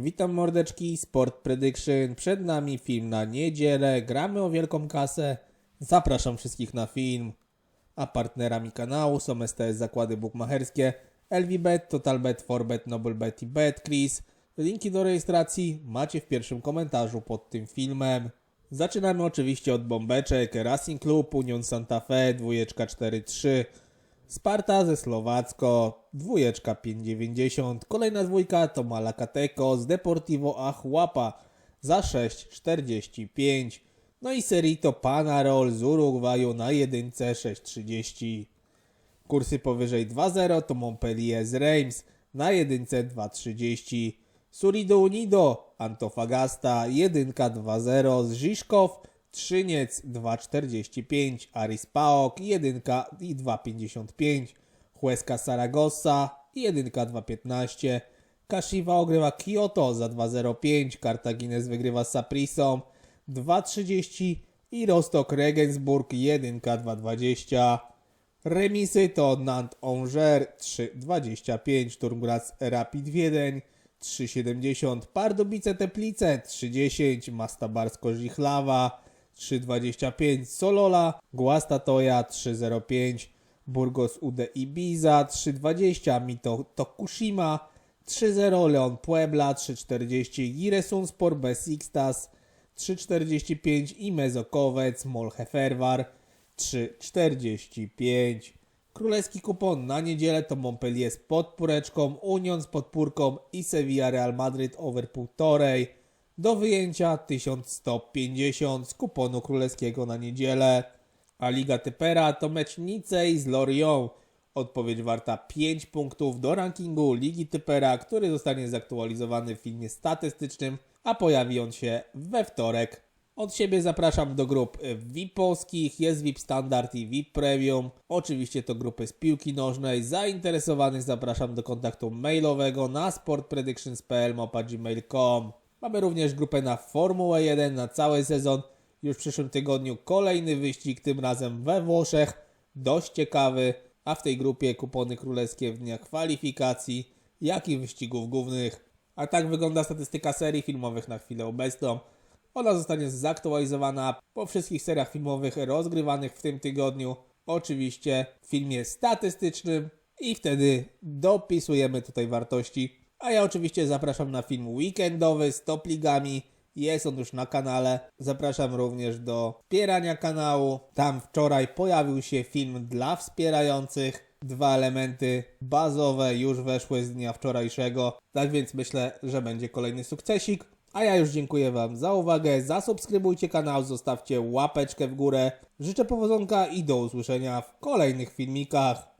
Witam mordeczki, Sport Prediction. Przed nami film na niedzielę. Gramy o wielką kasę. Zapraszam wszystkich na film. A partnerami kanału są STS Zakłady Bukmacherskie, LVBet, TotalBet, Forbet, NobleBet i BetCris. Linki do rejestracji macie w pierwszym komentarzu pod tym filmem. Zaczynamy oczywiście od bombeczek. Racing Club, Union Santa Fe, dwójeczka 4-3. Sparta ze Słowacko, dwójeczka 5,90. Kolejna dwójka to Malakateko z Deportivo Achuapa za 6,45. No i Serito Panarol z Urugwaju na jedynce 6,30. Kursy powyżej 2,0 to Montpellier z Reims na jedynce 2,30. Surido Unido, Antofagasta, jedynka 2,0 z Żiszkow, Trzyniec 2,45, Aris Paok, jedynka i 2,55, Huesca Saragossa, jedynka 2,15, Kashiwa ogrywa Kyoto za 2,05, Cartagines wygrywa z Saprisą 2,30 i Rostock Regensburg jedynka 2,20. Remisy to Nantes Angers 3,25, Turm Graz Rapid Wiedeń 3,70, Pardubice Teplice 3,10, Masta Barsko Żichlawa 3,25, Solola Guastatoja 3,05, Burgos UD Ibiza 3,20, Mito Tokushima 3,0, Leon Puebla 3,40, Giresunspor Besiktas 3,45 i Mezokowec Molheferwar 3,45. Królewski kupon na niedzielę to Montpellier z podpóreczką, Union z podpórką i Sevilla Real Madrid over 1,5. Do wyjęcia 1150 z kuponu królewskiego na niedzielę. A Liga Typera to mecz Nicei z Lorient. Odpowiedź warta 5 punktów do rankingu Ligi Typera, który zostanie zaktualizowany w filmie statystycznym, a pojawi on się we wtorek. Od siebie zapraszam do grup VIP polskich, jest VIP Standard i VIP Premium. Oczywiście to grupy z piłki nożnej. Zainteresowanych zapraszam do kontaktu mailowego na sportpredictions.pl.gmail.com Mamy również grupę na Formułę 1 na cały sezon. Już w przyszłym tygodniu kolejny wyścig, tym razem we Włoszech. Dość ciekawy, a w tej grupie kupony królewskie w dniach kwalifikacji, jak i wyścigów głównych. A tak wygląda statystyka serii filmowych na chwilę obecną. Ona zostanie zaktualizowana po wszystkich seriach filmowych rozgrywanych w tym tygodniu. Oczywiście w filmie statystycznym i wtedy dopisujemy tutaj wartości. A ja oczywiście zapraszam na film weekendowy z top ligami. Jest on już na kanale. Zapraszam również do wspierania kanału. Tam wczoraj pojawił się film dla wspierających. Dwa elementy bazowe już weszły z dnia wczorajszego. Tak więc myślę, że będzie kolejny sukcesik. A ja już dziękuję Wam za uwagę. Zasubskrybujcie kanał, zostawcie łapeczkę w górę. Życzę powodzonka i do usłyszenia w kolejnych filmikach.